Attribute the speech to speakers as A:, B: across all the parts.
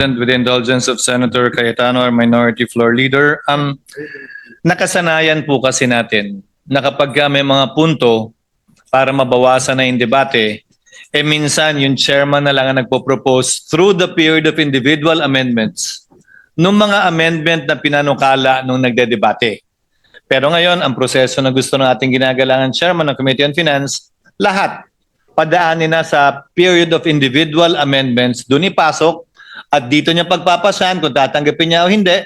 A: And with the indulgence of Senator Cayetano, our Minority Floor Leader, um, nakasanayan po kasi natin na kapag ka may mga punto para mabawasan na yung debate, eh minsan yung chairman na lang ang nagpo-propose through the period of individual amendments nung mga amendment na pinanukala nung nagdedebate. Pero ngayon, ang proseso na gusto ng ating ginagalangan chairman ng Committee on Finance, lahat padaanin na sa period of individual amendments, doon ipasok at dito niya pagpapasan kung tatanggapin niya o hindi.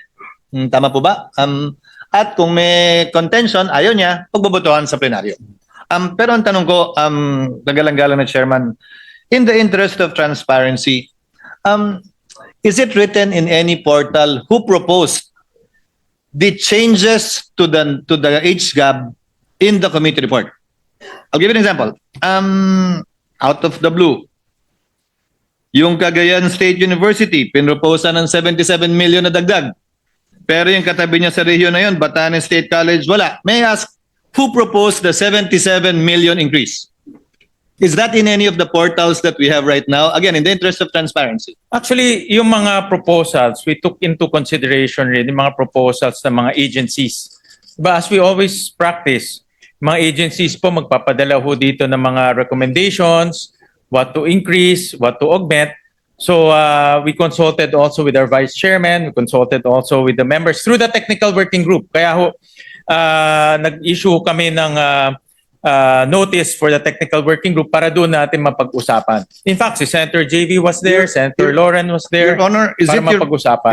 A: Hmm, tama po ba? Um, at kung may contention, ayaw niya, pagbobotohan sa plenaryo. Um, pero ang tanong ko, um, nagalang-galang na chairman, in the interest of transparency, um, is it written in any portal who proposed the changes to the to the HGAB in the committee report? I'll give you an example. Um, out of the blue, yung Cagayan State University, pinroposa ng 77 million na dagdag. Pero yung katabi niya sa rehiyon na yun, Batanes State College, wala. May I ask, who proposed the 77 million increase? Is that in any of the portals that we have right now? Again, in the interest of transparency.
B: Actually, yung mga proposals, we took into consideration rin yung mga proposals ng mga agencies. But as we always practice, mga agencies po magpapadala ho dito ng mga recommendations, what to increase, what to augment. So uh, we consulted also with our vice chairman, we consulted also with the members through the technical working group. Kaya ho, uh, nag-issue kami ng uh, uh, notice for the technical working group para doon natin mapag-usapan. In fact, si Senator JV was there,
A: Your-
B: Senator
A: your-
B: Lauren was there
A: Your Honor, is
B: para
A: it your,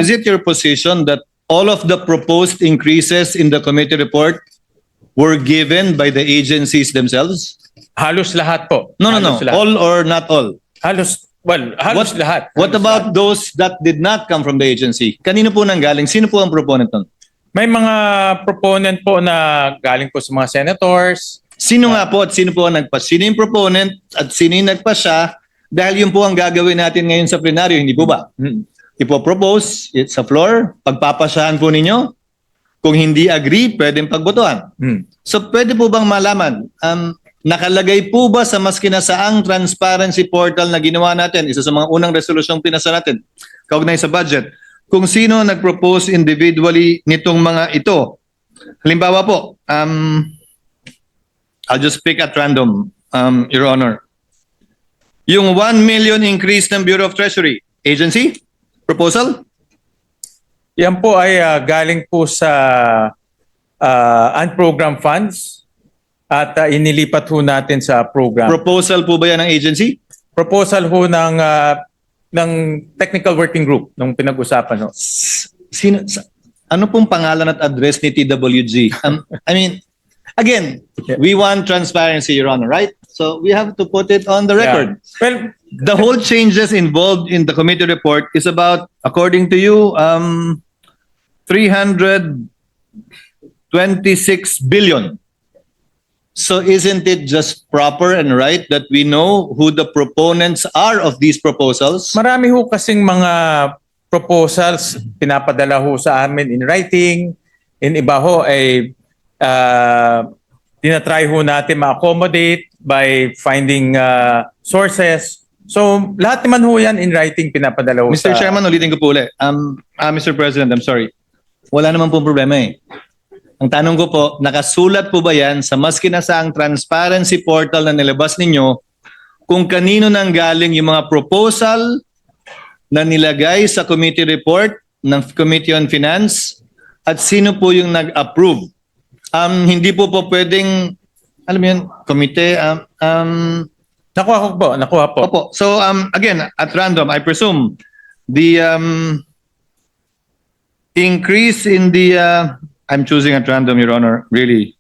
A: is it your position that all of the proposed increases in the committee report were given by the agencies themselves?
B: Halos lahat po.
A: No, no, no.
B: Halos lahat.
A: All or not all?
B: Halos, well, halos
A: What-
B: lahat.
A: What
B: Halos
A: about
B: lahat.
A: those that did not come from the agency? Kanino po nanggaling? Sino po ang proponent nun?
B: May mga proponent po na galing po sa mga senators.
A: Sino nga po at sino po ang nagpa? Sino yung proponent at sino yung nagpasya? Dahil yun po ang gagawin natin ngayon sa plenaryo, hindi po ba?
B: Hmm.
A: Ipopropose it sa floor, pagpapasyahan po ninyo. Kung hindi agree, pwedeng pagbotohan.
B: Hmm.
A: So pwede po bang malaman, um, nakalagay po ba sa mas kinasaang transparency portal na ginawa natin, isa sa mga unang resolusyong pinasa natin, kaugnay sa budget, kung sino nag-propose individually nitong mga ito. Halimbawa po, um, I'll just pick at random, um, Your Honor. Yung 1 million increase ng Bureau of Treasury, agency? Proposal?
B: Yan po ay ah, galing po sa uh, unprogrammed funds at ah, inilipat ho natin sa program.
A: Proposal po ba yan ng agency?
B: Proposal ho ng ah, ng technical working group nung pinag-usapan ho.
A: sino sa- ano pong pangalan at address ni TWG? Um, I mean, again, we want transparency, Your Honor, right? So we have to put it on the record.
B: Yeah. Well,
A: The whole changes involved in the committee report is about, according to you, um, 326 billion. So isn't it just proper and right that we know who the proponents are of these proposals?
B: Marami ho kasing mga proposals pinapadala ho sa amin in writing. In iba ho ay uh, tinatry ho natin ma-accommodate by finding uh, sources. So lahat naman ho yan in writing pinapadala ho
A: Mr.
B: sa...
A: Chairman, ulitin ko po ulit. Um, ah, Mr. President, I'm sorry. Wala naman pong problema eh. Ang tanong ko po, nakasulat po ba yan sa mas kinasaang transparency portal na nilabas ninyo kung kanino nang galing yung mga proposal na nilagay sa committee report ng Committee on Finance at sino po yung nag-approve? Um, hindi po po pwedeng, alam mo yun, komite, um, um,
B: Nakuha ko po, nakuha po.
A: Opo. So um again, at random, I presume the um increase in the uh, I'm choosing at random, Your Honor, really.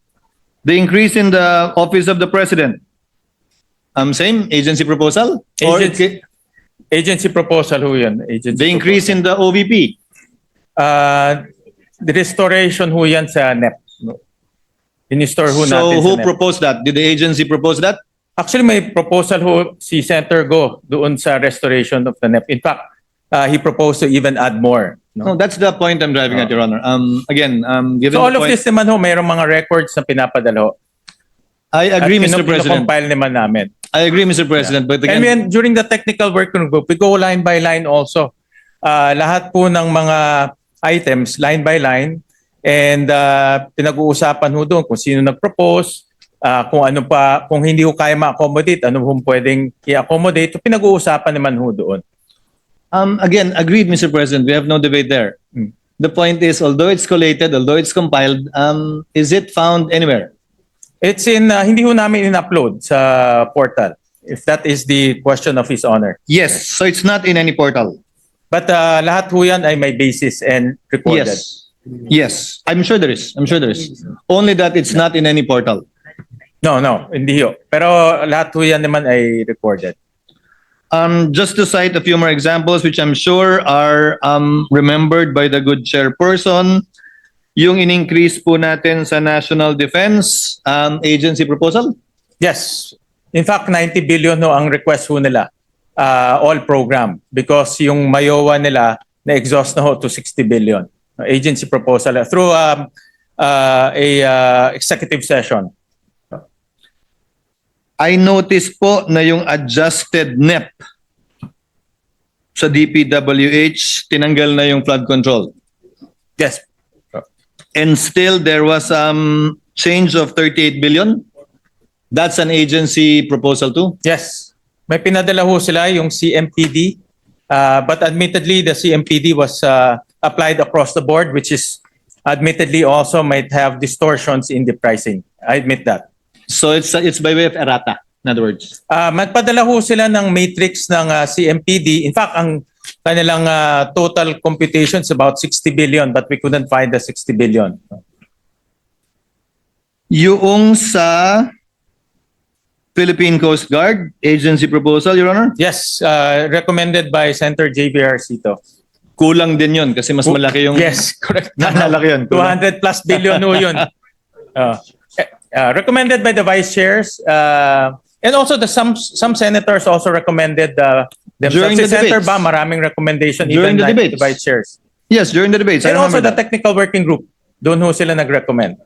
A: The increase in the office of the president. Um same agency proposal or
B: Agency- Agency proposal ho yun. Agency
A: the increase in the OVP.
B: Uh, the restoration ho yan sa NEP. no? In-store ho natin
A: So
B: sa
A: who
B: NEP.
A: proposed that? Did the agency propose that?
B: Actually, may proposal ho si Senator Go doon sa restoration of the NEP. In fact, uh, he proposed to even add more.
A: No,
B: No?
A: that's the point I'm driving at, Your Honor. Um again, um given
B: So
A: the
B: all of
A: point,
B: this naman ho, mayroong mga records na pinapadala ho.
A: I agree,
B: At
A: Mr.
B: kinu-
A: President.
B: kinukompile naman namin.
A: I agree, Mr. President. But
B: And
A: again,
B: when, during the technical working group, we go line by line also. ah, lahat po ng mga items line by line and ah, pinag-uusapan ho doon kung sino nag-propose, ah, kung ano pa, kung hindi ho kaya ma-accommodate, ano ho pwedeng i-accommodate, pinag-uusapan naman ho doon.
A: Um, again, agreed, Mr. President. We have no debate there.
B: Hmm.
A: The point is, although it's collated, although it's compiled, um, is it found anywhere?
B: It's in, ah, hindi ho namin in-upload sa portal, if that is the question of His Honor.
A: Yes. So it's not in any portal.
B: But ah, lahat ho yan ay may basis and recorded.
A: Yes. Yes. I'm sure there is. I'm sure there is. Only that it's not in any portal.
B: No, no, hindi ho. Pero lahat ho yan naman ay recorded.
A: Um, just to cite a few more examples, which I'm sure are um, remembered by the good chairperson, yung in-increase po natin sa National Defense um, Agency proposal.
B: Yes. In fact, 90 billion ho ang request ho nila. uh, all program because yung Mayowa nila na-exhaust na ho to 60 billion. Agency proposal through um, uh, a uh, executive session.
A: I noticed po na yung adjusted NEP sa DPWH, tinanggal na yung flood control.
B: Yes.
A: And still, there was um change of 38 billion. That's an agency proposal too.
B: Yes. May pinadala ho sila yung CMPD. Uh, but admittedly, the CMPD was uh, applied across the board, which is admittedly also might have distortions in the pricing. I admit that.
A: So it's it's by way of errata, in other words.
B: Uh, magpadala ho sila ng matrix ng uh, CMPD. In fact, ang kanilang uh, total computation is about 60 billion but we couldn't find the 60 billion.
A: Yung sa Philippine Coast Guard agency proposal, Your Honor,
B: Yes, uh, recommended by Senator JVR Cito.
A: kulang din yun kasi mas malaki yung...
B: Yes, correct.
A: Malaki yun. Kulang.
B: 200 plus billion ho yun. Uh, uh, recommended by the vice chairs. Uh, and also the some some senators also recommended uh,
A: During
B: themselves. Si
A: the
B: Senator
A: debates.
B: Ba, maraming recommendation
A: During
B: even
A: the
B: like
A: debates.
B: the vice chairs.
A: Yes, during the debates. I
B: And also
A: remember
B: the
A: that.
B: technical working group. Doon ho sila nag-recommend.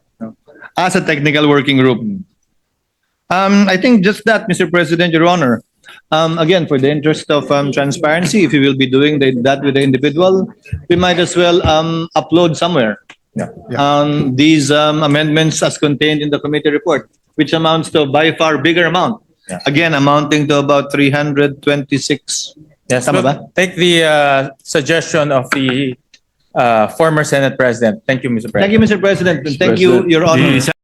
A: as a technical working group. Um, I think just that, Mr. President, Your Honor. Um, again, for the interest of um, transparency, if you will be doing the, that with the individual, we might as well um, upload somewhere
B: Yeah.
A: um, these um, amendments as contained in the committee report, which amounts to a by far bigger amount.
B: Yeah.
A: Again, amounting to about 326.
B: Yes,
A: Tama
B: but
A: ba?
B: take the uh, suggestion of the uh, former Senate President. Thank you, Mr. President.
A: Thank you, Mr. President. and Thank you, Your Honor.
C: The